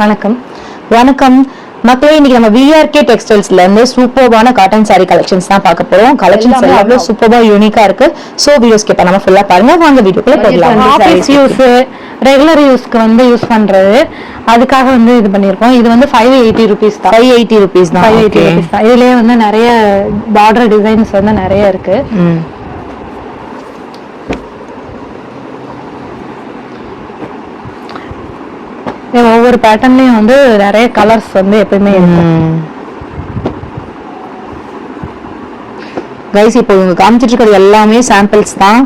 வணக்கம். வணக்கம். மக்களே இன்னைக்கு நம்ம விஆர்கே டெக்ஸ்டைல்ஸ்ல இருந்து சூப்பர்பான காட்டன் saree கலெக்ஷன்ஸ் தான் பார்க்க போறோம். கலெக்ஷன்ஸ் எல்லாமே சூப்பர்பா யூனிக்கா இருக்கு. சோ வீடியோஸ் கேப்ப நம்ம ஃபுல்லா பாருங்க. வாங்க வீடியோக்குள்ள போகலாம். ஆஃபீஸ் யூஸ் ரெகுலர் யூஸ்க்கு வந்து யூஸ் பண்றது. அதுக்காக வந்து இது பண்ணியிருக்கோம். இது வந்து ஃபைவ் எயிட்டி ருபீஸ் தான். ஃபைவ் எயிட்டி ருபீஸ் தான். Five eighty. ருபீஸ் தான். இதுலயே வந்து நிறைய பார்டர் டிசைன்ஸ் வந்து நிறைய இருக்கு ம். இது ஒவ்வொரு பேட்டர்ன்லயும் வந்து நிறைய கலர்ஸ் வந்து எப்பயுமே கைஸ் இப்போ இவங்க காமிச்சிட்டு இருக்கிறது எல்லாமே சாம்பிள்ஸ் தான்.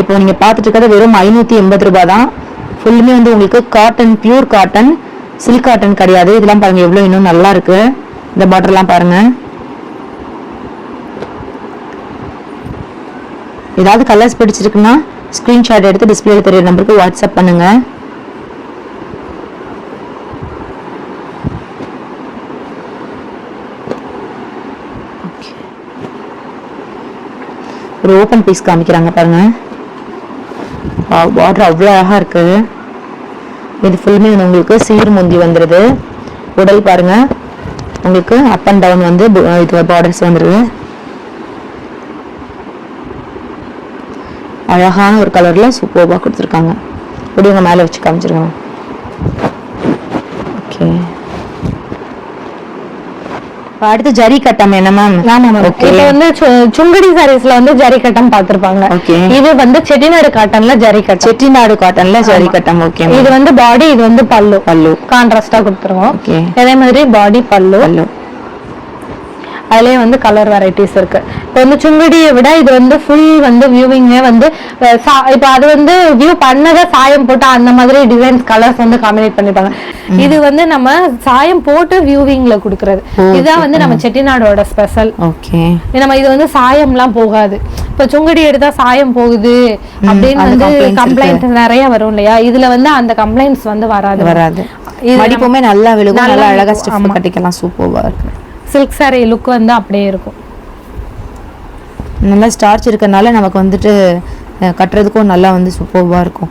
இப்போ நீங்க பார்த்துட்டு இருக்கிறது வெறும் ஐநூத்தி எண்பது ரூபாய் தான். ஃபுல்லுமே வந்து உங்களுக்கு cotton pure cotton silk cotton கிடையாது. இதெல்லாம் பாருங்க எவ்வளவு இன்னும் நல்லா இருக்கு. இந்த பார்டர்லாம் பாருங்க. ஏதாவது கலர்ஸ் பிடிச்சிருக்குன்னா ஸ்கிரீன்ஷாட் எடுத்து டிஸ்பிளேல தெரியுற நம்பருக்கு வாட்ஸ்அப் பண்ணுங்கள் ஒரு ஓப்பன் பீஸ் காமிக்கிறாங்க பாருங்க. பார்டர் அவ்வளோ அழகாக இருக்கு. இது ஃபுல்லுமே உங்களுக்கு சீர் முந்தி வந்துடுது உடல் பாருங்க. உங்களுக்கு அப் அண்ட் டவுன் வந்து இது பார்டர்ஸ் வந்துடுது அழகான ஒரு கலரில் சூப்பர்வாக கொடுத்துருக்காங்க. இப்படி உங்கள் மேலே வச்சு காமிச்சிருக்கோம் ஓகே அடுத்து ஜரி கட்டம் என்ன மேம் இப்போ வந்து சுங்கடி சாரீஸ்ல வந்து ஜரி கட்டம் பார்த்திருப்பாங்க Okay. இது வந்து செட்டிநாடு காட்டன்ல ஜரி கட்டம். செட்டிநாடு காட்டன்ல ஜரி கட்டம் ஓகே இது வந்து பாடி இது வந்து பல்லு. பல்லு. கான்ட்ராஸ்டா கொடுத்துருவோம். அதே மாதிரி பாடி பல்லு. பல்லு. அதுலயே வந்து கலர் வெரைட்டிஸ் இருக்கு. இப்போ வந்து சுங்கடியை விட இது வந்து ஃபுல் வந்து வியூவிங்கே வந்து இப்போ அது வந்து வியூ பண்ணதை சாயம் போட்டு அந்த மாதிரி டிசைன்ஸ் கலர்ஸ் வந்து காம்பினேட் பண்ணிருப்பாங்க இது வந்து நம்ம சாயம் போட்டு வியூவிங்ல கொடுக்கறது. இதுதான் வந்து நம்ம செட்டிநாடோட ஸ்பெஷல் ஓகே. நம்ம இது வந்து சாயம்லாம் போகாது. இப்போ சுங்கடி எடுத்தா சாயம் போகுது அப்படின்னு வந்து கம்ப்ளைண்ட் நிறைய வரும் இல்லையா? இதுல வந்து அந்த கம்ப்ளைண்ட்ஸ் வந்து வராது. வராது. இது மடிப்புமே நல்லா விழுகும் நல்லா அழகா ஸ்டிஃப். கட்டிக்கலாம் சூப்பர்வா இருக்கு. சில்க் saree லுக் வந்து அப்படியே இருக்கும். நல்லா ஸ்டார்ச் இருக்கறனால நமக்கு வந்துட்டு கட்டுறதுக்கும் நல்லா வந்து சூப்பர்வா இருக்கும்.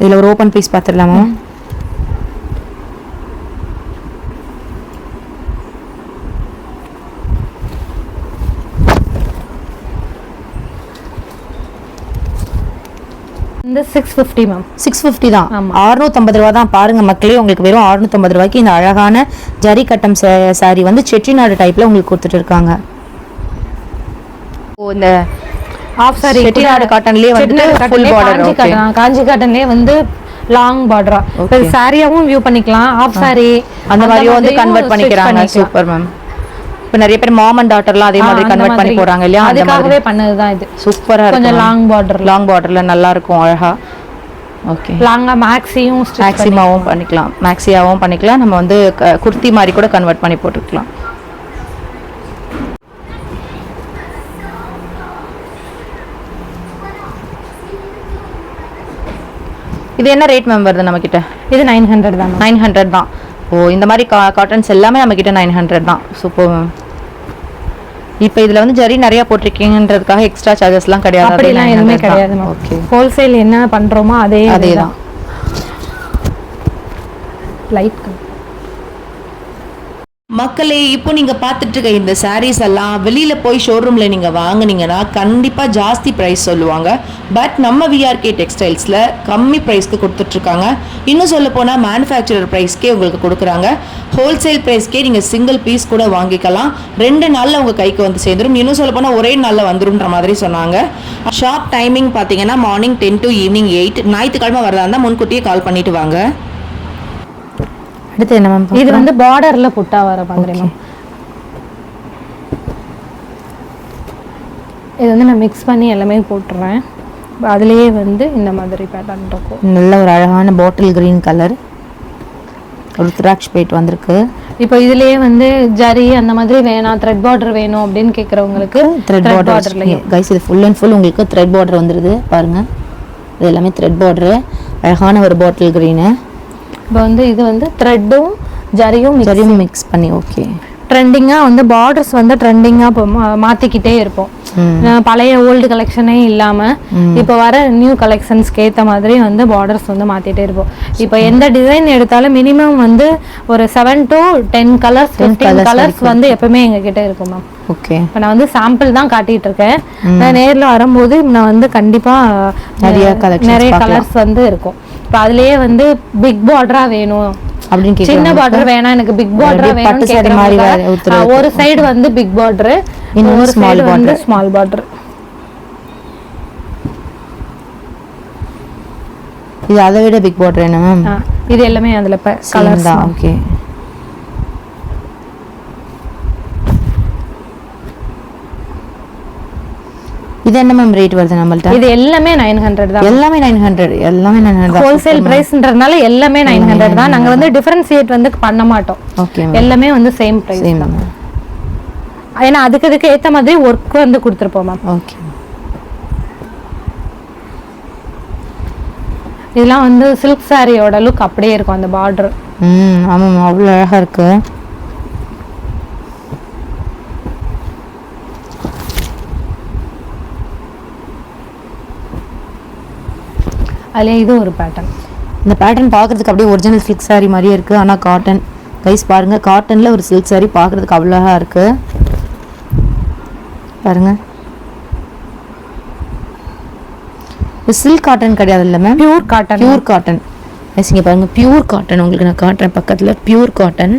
இதுல ஒரு ஓப்பன் பீஸ் பார்த்துடலாமா? இந்த six fifty ma'am six fifty தான். அறுநூத்தம்பது ரூபா தான் பாருங்க மக்களே உங்களுக்கு வெறும் அறுநூத்தம்பது ரூபாய்க்கு இந்த அழகான ஜரி கட்டம் சாரி வந்து செட்டிநாடு டைப்ல உங்களுக்கு கொடுத்துட்டு இருக்காங்க. ஓ இந்த ஆஃப் சாரி செட்டிநாடு காட்டன்லயே வந்துட்டு full border, Kanchi okay. Cotton Kanchi காட்டன்லயே வந்து லாங் பார்டரா. சாரியாவும் வியூ பண்ணிக்கலாம். ஆஃப் சாரி அந்த மாதிரியும் வந்து கன்வெர்ட் பண்ணிக்கிறாங்க. சூப்பர் மேம் இப்போ நிறைய பேர் மாம் அண்ட் டாட்டர்லாம் அதே மாதிரி கன்வெர்ட் பண்ணி போறாங்க இல்லையா? அதுக்காகவே பண்ணதுதான் இது. சூப்பரா கொஞ்சம் இருக்கும் லாங் பார்டர் லாங் பார்டர்ல நல்லா இருக்கும் அழகா. ஓகே லாங்கா மேக்ஸியும் மேக்ஸிமாவும் பண்ணிக்கலாம். மேக்ஸியாவும் பண்ணிக்கலாம். நம்ம வந்து குர்த்தி மாதிரி கூட கன்வெர்ட் பண்ணி போட்டுக்கலாம். இது என்ன ரேட் மேம் வருது நம்ம கிட்ட இது நைன் ஹண்ட்ரட் தான் நைன் ஹண்ட்ரட் தான். ஓ இந்த மாதிரி கா காட்டன்ஸ் எல்லாமே நம்ம கிட்ட நைன் ஹண்ட்ரட் தான். சூப்பர் மேம் இப்போ இதுல வந்து ஜரி நிறைய போட்டிருக்கீங்கன்றதுக்காக எக்ஸ்ட்ரா சார்ஜஸ்லாம் கிடையாது. அப்படிலாம் எதுவுமே கிடையாது ஓகே ஹோல்சேல் என்ன பண்றோமோ அதே அதே தான் லைட் மக்களே இப்போ நீங்கள் பார்த்துட்டு இருக்க இந்த சாரீஸ் எல்லாம் வெளியில் போய் ஷோரூமில் நீங்கள் வாங்குனீங்கன்னா கண்டிப்பாக ஜாஸ்தி ப்ரைஸ் சொல்லுவாங்க. பட் நம்ம விஆர்கே டெக்ஸ்டைல்ஸில் கம்மி ப்ரைஸ்க்கு கொடுத்துட்ருக்காங்க. இன்னும் சொல்ல போனால் மேனுஃபேக்சரர் ப்ரைஸ்க்கே உங்களுக்கு கொடுக்குறாங்க. ஹோல்சேல் ப்ரைஸ்க்கே நீங்கள் சிங்கிள் பீஸ் கூட வாங்கிக்கலாம். ரெண்டு நாளில் உங்கள் கைக்கு வந்து சேர்ந்துடும் இன்னும் சொல்ல போனால் ஒரே நாளில் வந்துடும்ன்ற மாதிரி சொன்னாங்க. ஷாப் டைமிங் பார்த்தீங்கன்னா morning ten to evening eight ஞாயிற்றுக்கிழமை வரதா இருந்தால் முன்கூட்டியே கால் பண்ணிவிட்டு வாங்க. அடுத்து என்ன மேம் இது வந்து பார்டர்ல புட்டா வர மாதிரி மேம் இது வந்து நான் மிக்ஸ் பண்ணி எல்லாமே போட்டுறேன். அதுலயே வந்து இந்த மாதிரி பேட்டர்ன் இருக்கும். நல்ல ஒரு அழகான பாட்டில் கிரீன் கலர் ஒரு திராட்சை பெயிட் வந்திருக்கு. இப்போ இதுலயே வந்து ஜரி அந்த மாதிரி வேணாம் த்ரெட் பார்டர் வேணும் அப்படின்னு கேக்குறவங்களுக்கு த்ரெட் thread பார்டர் borderலயும். கைஸ் இது ஃபுல் அண்ட் ஃபுல் உங்களுக்கு த்ரெட் பார்டர் வந்துருது. பாருங்க. இது எல்லாமே த்ரெட் பார்டரு அழகான ஒரு பாட்டில் கிரீனு இப்போ வந்து இது வந்து த்ரெட்டும் ஜரியும் சரியும் மிக்ஸ் பண்ணி ஓகே ட்ரெண்டிங்காக வந்து பார்டர்ஸ் வந்து ட்ரெண்டிங்காக இப்போ மா- மாத்திக்கிட்டே இருப்போம். பழைய ஓல்டு கலெக்ஷனே இல்லாம இப்போ வர நியூ கலெக்ஷன்ஸ்க்கு ஏத்த மாதிரி வந்து பார்டர்ஸ் வந்து மாத்திட்டே இருப்போம். இப்போ எந்த டிசைன் எடுத்தாலும் மினிமம் வந்து ஒரு seven to ten colours fifteen colours வந்து எப்பவுமே எங்க கிட்ட இருக்கும் மேம் ஓகே இப்போ நான் வந்து சாம்பிள் தான் காட்டிட்டு இருக்கேன் நான் நேர்ல வரும்போது நான் வந்து கண்டிப்பா நிறைய நிறைய. கலர்ஸ் வந்து இருக்கும். இப்போ அதுலயே வந்து பிக் பார்டரா வேணும். அப்படின்னு சின்ன பார்டர் வேணாம் எனக்கு பிக் பார்டரா வேணும் ஒரு சைடு வந்து பிக் பார்டர் இன்னொரு சைடு வந்து. ஸ்மால் பார்டர் இது அதை விட பிக் பார்டர் என்ன மேம் இது எல்லாமே அதுல கலர்ஸ் தான் ஓகே இது என்ன மேம் ரேட் வருது நம்மள்ட்ட? இது எல்லாமே நைன் ஹண்ட்ரட் தான். எல்லாமே நைன் ஹண்ட்ரட் எல்லாமே நைன் ஹண்ட்ரட் ஹோல்சேல் பிரைஸ்ன்றதுனால எல்லாமே நைன் ஹண்ட்ரட் தான். நாங்க வந்து டிஃபரன்சியேட் வந்து பண்ண மாட்டோம். ஓகே எல்லாமே வந்து சேம் பிரைஸ் தான். ஏன்னா அதுக்கு அதுக்கு ஏத்த மாதிரி ஒர்க் வந்து கொடுத்துருப்போம் மேம் ஓகே இதெல்லாம் வந்து சில்க் சாரியோட லுக் அப்படியே இருக்கும் அந்த பார்டர் ம் ஆமாம் அவ்வளோ அழகா இருக்கு. அதுல இது ஒரு பேட்டர்ன் இந்த பேட்டர்ன் பார்க்கறதுக்கு அப்படியே ஒரிஜினல் சில்க் saree மாதிரியே இருக்கு. ஆனா காட்டன் கைஸ் பாருங்க காட்டன்ல ஒரு சில்க் saree பார்க்கறதுக்கு அவ்வளோ அழகா இருக்கு. பாருங்க. இது சில்க் காட்டன் கிடையாது இல்லை ma'am pure cotton pure cotton guys இங்க பாருங்க பியூர் காட்டன் உங்களுக்கு நான் காட்டுறேன் பக்கத்துல. பியூர் காட்டன்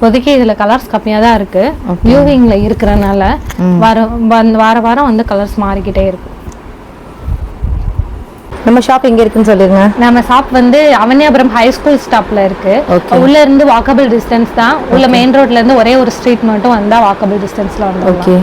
இப்போதைக்கு இதுல கலர்ஸ் கம்மியா தான் இருக்கு வியூவிங்ல இருக்கிறனால வாரம் வந்து- வார வாரம் வந்து கலர்ஸ் மாறிக்கிட்டே இருக்கு. நம்ம ஷாப் எங்க இருக்குன்னு சொல்லிருங்க. நம்ம ஷாப் வந்து அவனியாபுரம் ஹை ஸ்கூல் ஸ்டாப்ல இருக்கு. உள்ள இருந்து வாக்கபிள் டிஸ்டன்ஸ் தான். உள்ள மெயின் ரோட்ல இருந்து ஒரே ஒரு ஸ்ட்ரீட் மட்டும் வந்தா வாக்கபிள் டிஸ்டன்ஸ்ல வந்து ஓகே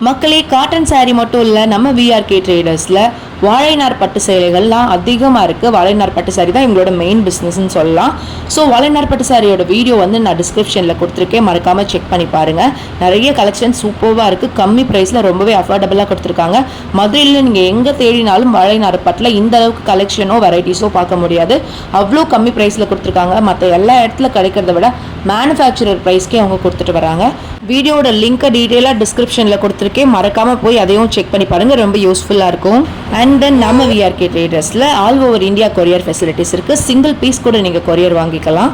மக்களே காட்டன் saree மட்டும் இல்லை நம்ம விஆர்கே ட்ரேடர்ஸில் வாழைநார் பட்டு சேலைகள்லாம் அதிகமாக இருக்குது வாழைநார் பட்டு சாரி தான் எங்களோட மெயின் பிஸ்னஸ்ன்னு சொல்லலாம். ஸோ வாழைநார் பட்டு சாரியோட வீடியோ வந்து நான் டிஸ்கிரிப்ஷனில் கொடுத்துருக்கேன். மறக்காமல் செக் பண்ணி பாருங்கள் நிறைய கலெக்ஷன் சூப்பராக இருக்குது கம்மி ப்ரைஸில் ரொம்பவே அஃபோர்டபுளாக கொடுத்துருக்காங்க. மதுரையில் நீங்கள் எங்கே தேடினாலும் வாழைநார் பட்டில் இந்த அளவுக்கு கலெக்ஷனோ வெரைட்டிஸோ பார்க்க முடியாது. அவ்வளோ கம்மி ப்ரைஸில் கொடுத்துருக்காங்க. மற்ற எல்லா இடத்துல கிடைக்கிறத விட மேனுஃபேக்சரர் ப்ரைஸ்க்கே அவங்க கொடுத்துட்டு வராங்க. வீடியோட லிங்க்கை டீட்டெயிலாக டிஸ்கிரிப்ஷனில் கொடுத்துருக்கேன். மறக்காமல் போய் அதையும் செக் பண்ணி பாருங்கள் ரொம்ப யூஸ்ஃபுல்லாக இருக்கும். அண்ட் லண்டன் நம்ம VRK ட்ரேடர்ஸில் all over India courier facilities இருக்குது சிங்கிள் பீஸ் கூட நீங்கள் கொரியர் வாங்கிக்கலாம்.